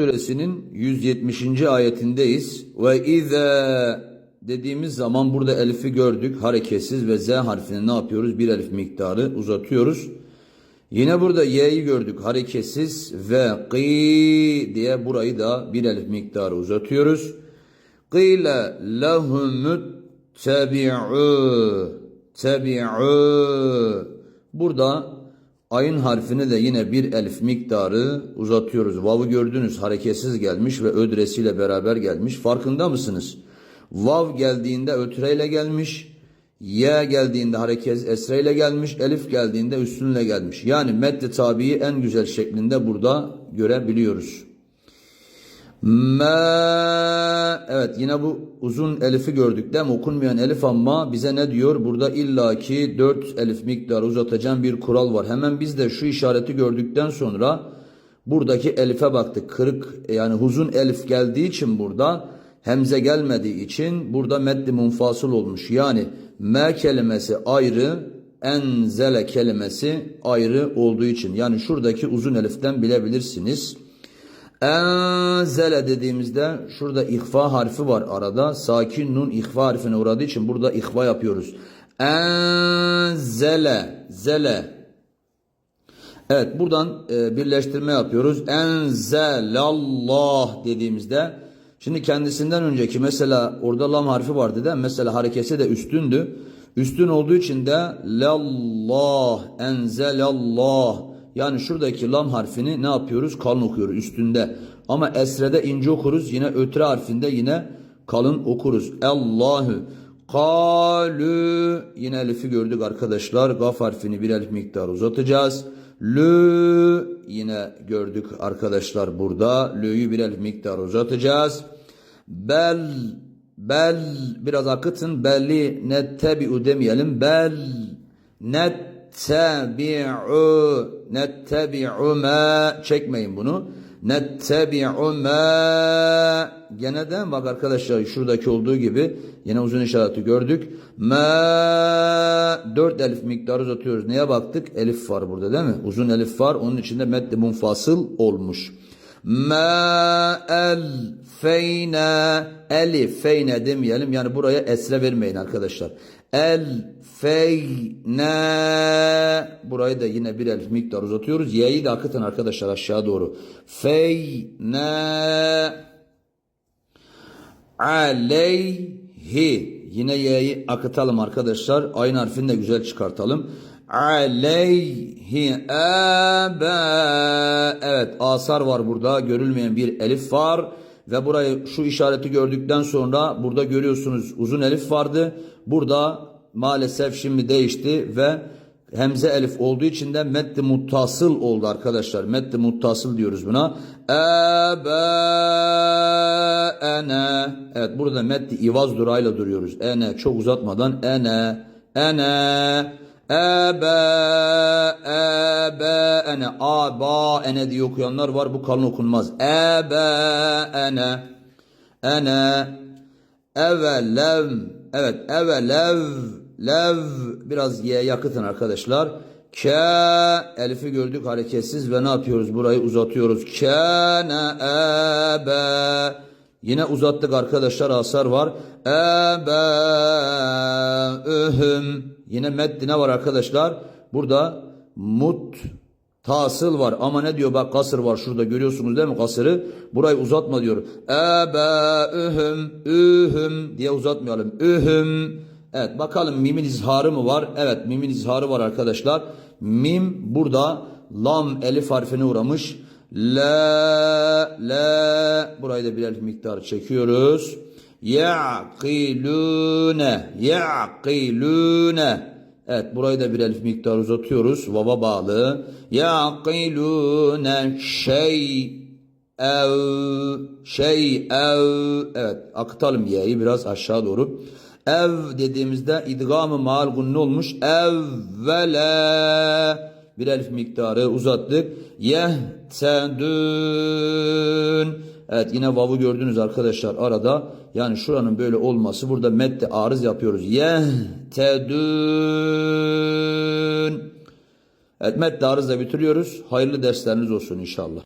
suresinin 170. ayetindeyiz. Ve ize dediğimiz zaman burada elifi gördük. Hareketsiz ve z harfini ne yapıyoruz? Bir elif miktarı uzatıyoruz. Yine burada y'yi gördük. Hareketsiz ve qi diye burayı da bir elif miktarı uzatıyoruz. Qile lehumut tebi'u tebi'u Burada ayın harfini de yine bir elif miktarı uzatıyoruz. Vav'ı gördünüz hareketsiz gelmiş ve ödresiyle beraber gelmiş. Farkında mısınız? Vav geldiğinde ötreyle gelmiş. Y geldiğinde hareket esreyle gelmiş. Elif geldiğinde üstünle gelmiş. Yani medde tabiyi en güzel şeklinde burada görebiliyoruz. Ma evet yine bu uzun elifi gördük değil mi? Okunmayan elif ama bize ne diyor? Burada illaki 4 elif miktarı uzatacağım bir kural var. Hemen biz de şu işareti gördükten sonra buradaki elife baktık. Kırık yani uzun elif geldiği için burada hemze gelmediği için burada meddi munfasıl olmuş. Yani me kelimesi ayrı enzele kelimesi ayrı olduğu için. Yani şuradaki uzun eliften bilebilirsiniz. Enzele dediğimizde şurada ihfa harfi var arada. Sakin nun ihfa harfine uğradığı için burada ihfa yapıyoruz. Enzele, zele. Evet buradan e, birleştirme yapıyoruz. Enzelallah dediğimizde şimdi kendisinden önceki mesela orada lam harfi vardı da mesela harekesi de üstündü. Üstün olduğu için de lallah, enzelallah yani şuradaki lam harfini ne yapıyoruz? Kalın okuyoruz üstünde. Ama esrede ince okuruz. Yine ötre harfinde yine kalın okuruz. Allahu. Kalu. Yine elifi gördük arkadaşlar. Gaf harfini bir elif miktarı uzatacağız. Lü. Yine gördük arkadaşlar burada. Lü'yü bir elif miktarı uzatacağız. Bel. Bel. Biraz akıtın. Belli nettebi'u demeyelim. Bel. Net nettebi'u nettebi'u ma çekmeyin bunu. Nettebi'u ma gene de bak arkadaşlar şuradaki olduğu gibi yine uzun işareti gördük. Ma dört elif miktarı uzatıyoruz. Neye baktık? Elif var burada değil mi? Uzun elif var. Onun içinde medde munfasıl olmuş. Ma el feyne elif feyne demeyelim. Yani buraya esre vermeyin arkadaşlar. El feyne burayı da yine bir elif miktar uzatıyoruz. Y'yi de akıtın arkadaşlar aşağı doğru. Feyne aleyhi yine y'yi akıtalım arkadaşlar. Aynı harfini de güzel çıkartalım. Aleyhi ebe evet asar var burada görülmeyen bir elif var ve burayı şu işareti gördükten sonra burada görüyorsunuz uzun elif vardı. Burada maalesef şimdi değişti ve hemze elif olduğu için de meddi muttasıl oldu arkadaşlar. Meddi muttasıl diyoruz buna. Ebe ene. Evet burada meddi ivaz durayla duruyoruz. Ene çok uzatmadan ene ene ebe ebe ene aba ene diye okuyanlar var. Bu kalın okunmaz. Ebe ene ene evelev evet evelev lev biraz ye yakıtın arkadaşlar. Ke elifi gördük hareketsiz ve ne yapıyoruz burayı uzatıyoruz. Kene ebe yine uzattık arkadaşlar asar var. Ebe ühüm yine meddine var arkadaşlar. Burada mut Tasıl var ama ne diyor bak kasır var şurada görüyorsunuz değil mi kasırı? Burayı uzatma diyor. Ebe ühüm ühüm diye uzatmayalım. Ühüm. Evet bakalım mimin izharı mı var? Evet mimin izharı var arkadaşlar. Mim burada lam elif harfine uğramış. La la burayı da bir elif miktarı çekiyoruz. Ya'qilune ya'qilune Evet burayı da bir elif miktar uzatıyoruz. Vava bağlı. Yaqilune şey ev şey ev evet akıtalım y'yi biraz aşağı doğru. Ev dediğimizde idgamı maal gunne olmuş. Evvele bir elif miktarı uzattık. Yehtedün Evet yine vav'ı gördünüz arkadaşlar arada. Yani şuranın böyle olması burada medde arız yapıyoruz. Yehtedün Evet medde arızla bitiriyoruz. Hayırlı dersleriniz olsun inşallah.